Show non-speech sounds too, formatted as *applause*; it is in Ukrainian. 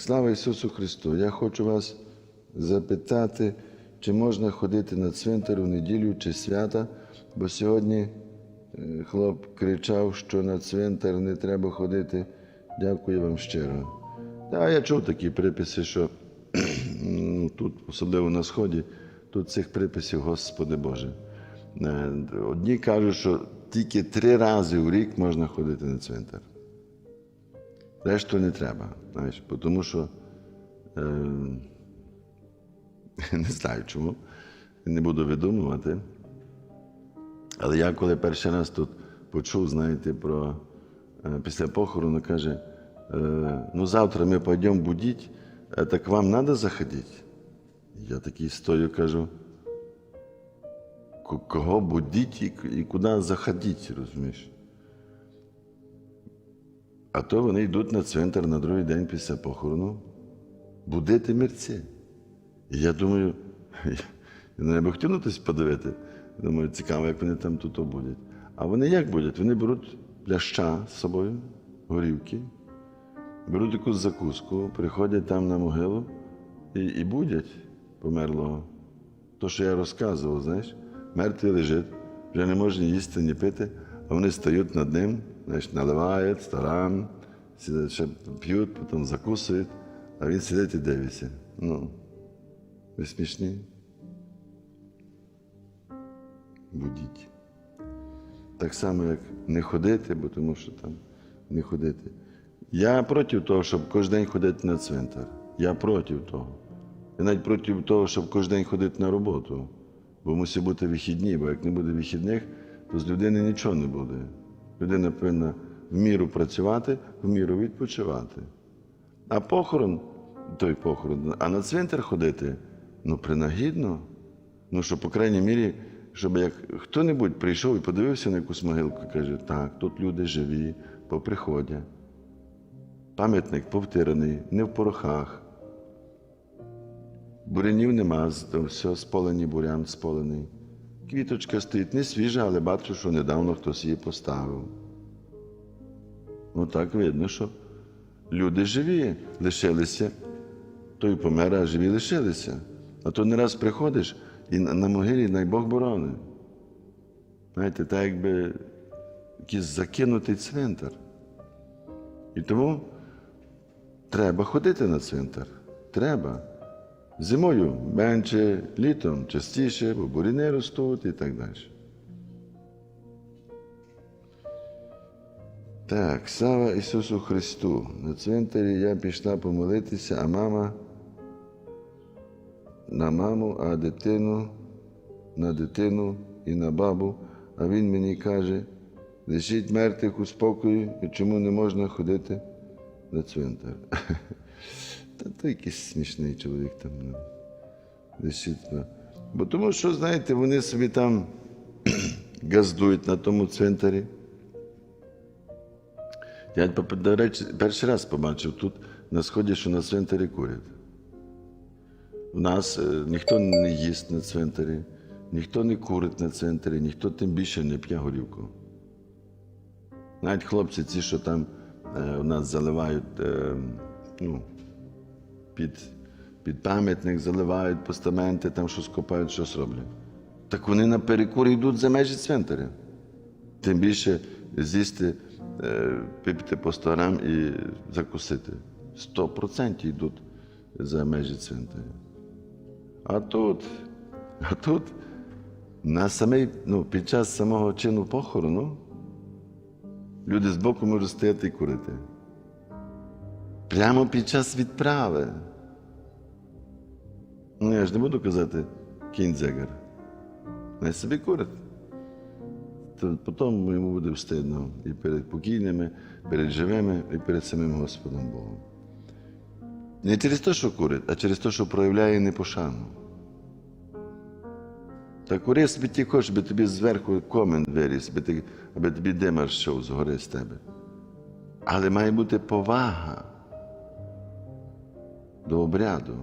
Слава Ісусу Христу! Я хочу вас запитати, чи можна ходити на цвинтар у неділю чи свята, бо сьогодні е, хлоп кричав, що на цвинтар не треба ходити. Дякую вам щиро. Та я чув такі приписи, що ну, тут, особливо на Сході, тут цих приписів, Господи Боже. Е, Одні кажуть, що тільки три рази у рік можна ходити на цвинтар. Решту не треба, знаєш, тому що е, *laughs* не знаю чому, не буду видумувати. Але я коли перший раз тут почув, знаєте, про е, після похорону, каже, е, ну завтра ми пойдемо будіть, е, так вам треба заходити? Я такий стою, кажу, кого будіть і, і куди заходити, розумієш? А то вони йдуть на цвинтар на другий день після похорону будити мерці. І я думаю, я би хотів на подивити. Думаю, цікаво, як вони там тут будуть. А вони як будуть? Вони беруть пляща з собою, горівки, беруть якусь закуску, приходять там на могилу і, і будять померлого. То, що я розказував, знаєш, мертвий лежить, вже не може ні їсти, ні пити, а вони стають над ним, знаєш, наливають, старан, сидять, ще п'ють, потім закусують, а він сидить і дивиться. Ну, ви смішні? Будіть. Так само, як не ходити, бо тому що там не ходити. Я проти того, щоб кожен день ходити на цвинтар. Я проти того. Я навіть проти того, щоб кожен день ходити на роботу. Бо мусить бути вихідні, бо як не буде вихідних, то з людини нічого не буде. Людина повинна в міру працювати, в міру відпочивати. А похорон, той похорон, а на цвинтар ходити, ну, принагідно. Ну, що, по крайній мірі, щоб як хто-небудь прийшов і подивився на якусь могилку і каже, так, тут люди живі, поприходять. Пам'ятник повтираний, не в порохах. Бурянів нема, все сполені бурян сполений. Квіточка стоїть не свіжа, але бачу, що недавно хтось її поставив. Ну так видно, що люди живі лишилися. Той помер, а живі лишилися. А то не раз приходиш і на, могилі най Бог борони. Знаєте, так якби якийсь закинутий цвинтар. І тому треба ходити на цвинтар. Треба. Зимою менше, літом частіше, бо буріни ростуть і так далі. Так, слава Ісусу Христу. На цвинтарі я пішла помолитися, а мама на маму, а дитину на дитину і на бабу. А він мені каже, лишіть мертвих у спокої, і чому не можна ходити на цвинтар. *laughs* Та то якийсь смішний чоловік там. Ну. Ну. Бо тому що, знаєте, вони собі там *clears throat* газдують на тому цвинтарі. Я, до речі, перший раз побачив тут на сході, що на цвинтарі курять. У нас е, ніхто не їсть на цвинтарі, ніхто не курить на цвинтарі, ніхто тим більше не п'є горівку. Навіть хлопці, ці, що там е, у нас заливають е, ну, під, під пам'ятник, заливають постаменти, там щось копають, щось роблять. Так вони на перекур йдуть за межі цвинтаря. Тим більше з'їсти, е, пипити по 100 грам і закусити. 100% йдуть за межі цвинтаря. А тут, а тут на самий, ну, під час самого чину похорону люди збоку можуть стояти і курити. Прямо під час відправи. Ну, я ж не буду казати кінь дзегар. Най собі курить. Потім йому буде встидно і перед покійними, перед живими, і перед самим Господом Богом. Не через те, що курить, а через те, що проявляє непошану. Та кури собі ті хочеш, аби тобі зверху комен виріс, аби тобі димар йшов згори з тебе. Але має бути повага до обряду.